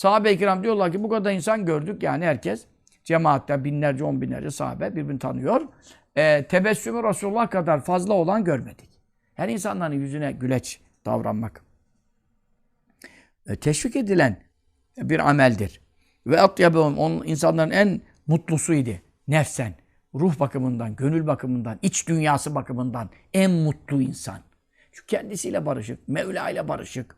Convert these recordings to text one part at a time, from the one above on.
Sahabe-i kiram diyorlar ki bu kadar insan gördük. Yani herkes cemaatte binlerce, on binlerce sahabe birbirini tanıyor. E, tebessümü Resulullah kadar fazla olan görmedik. Her insanların yüzüne güleç davranmak. E, teşvik edilen bir ameldir. Ve atyabehum onun insanların en mutlusuydu. Nefsen, ruh bakımından, gönül bakımından, iç dünyası bakımından en mutlu insan. Çünkü kendisiyle barışık, Mevla ile barışık,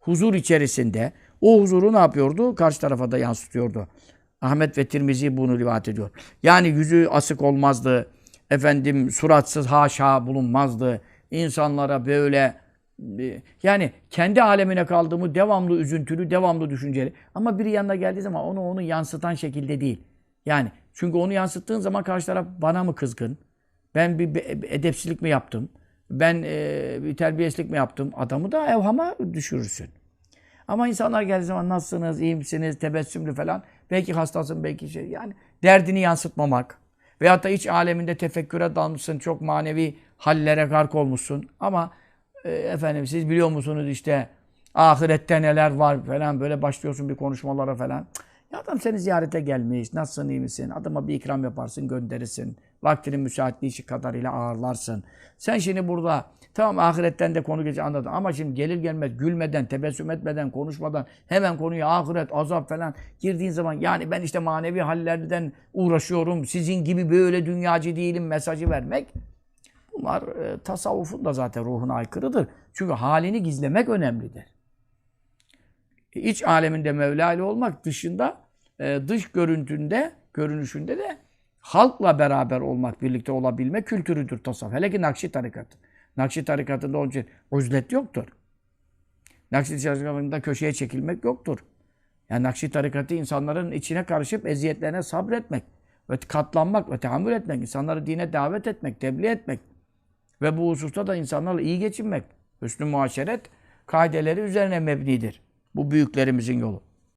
huzur içerisinde. O huzuru ne yapıyordu? Karşı tarafa da yansıtıyordu. Ahmet ve Tirmizi bunu rivayet ediyor. Yani yüzü asık olmazdı. Efendim suratsız haşa bulunmazdı. İnsanlara böyle e, yani kendi alemine kaldığımı devamlı üzüntülü, devamlı düşünceli. Ama biri yanına geldiği zaman onu onu yansıtan şekilde değil. Yani çünkü onu yansıttığın zaman karşı taraf bana mı kızgın? Ben bir edepsizlik mi yaptım? Ben e, bir terbiyesizlik mi yaptım? Adamı da evhama düşürürsün. Ama insanlar geldiği zaman nasılsınız, iyi misiniz, tebessümlü falan. Belki hastasın, belki şey. Yani derdini yansıtmamak. Veyahut da iç aleminde tefekküre dalmışsın, çok manevi hallere gark olmuşsun. Ama e, efendim siz biliyor musunuz işte ahirette neler var falan böyle başlıyorsun bir konuşmalara falan. Cık, Ya adam seni ziyarete gelmiş, nasılsın, iyi misin? Adama bir ikram yaparsın, gönderirsin. Vaktinin müsaitliği kadarıyla ağırlarsın. Sen şimdi burada tamam ahiretten de konu geçti anladın ama şimdi gelir gelmez gülmeden, tebessüm etmeden, konuşmadan hemen konuya ahiret, azap falan girdiğin zaman yani ben işte manevi hallerden uğraşıyorum. Sizin gibi böyle dünyacı değilim mesajı vermek Bunlar e, tasavvufun da zaten ruhuna aykırıdır. Çünkü halini gizlemek önemlidir. İç aleminde Mevla ile olmak dışında e, dış görüntünde, görünüşünde de halkla beraber olmak, birlikte olabilme kültürüdür tasavvuf. Hele ki Nakşi tarikatı. Nakşi tarikatında onun için uzlet yoktur. Nakşi tarikatında köşeye çekilmek yoktur. Yani Nakşi tarikatı insanların içine karışıp eziyetlerine sabretmek ve katlanmak ve tahammül etmek, insanları dine davet etmek, tebliğ etmek ve bu hususta da insanlarla iyi geçinmek, hüsnü muaşeret kaideleri üzerine mebnidir. Bu büyüklerimizin yolu.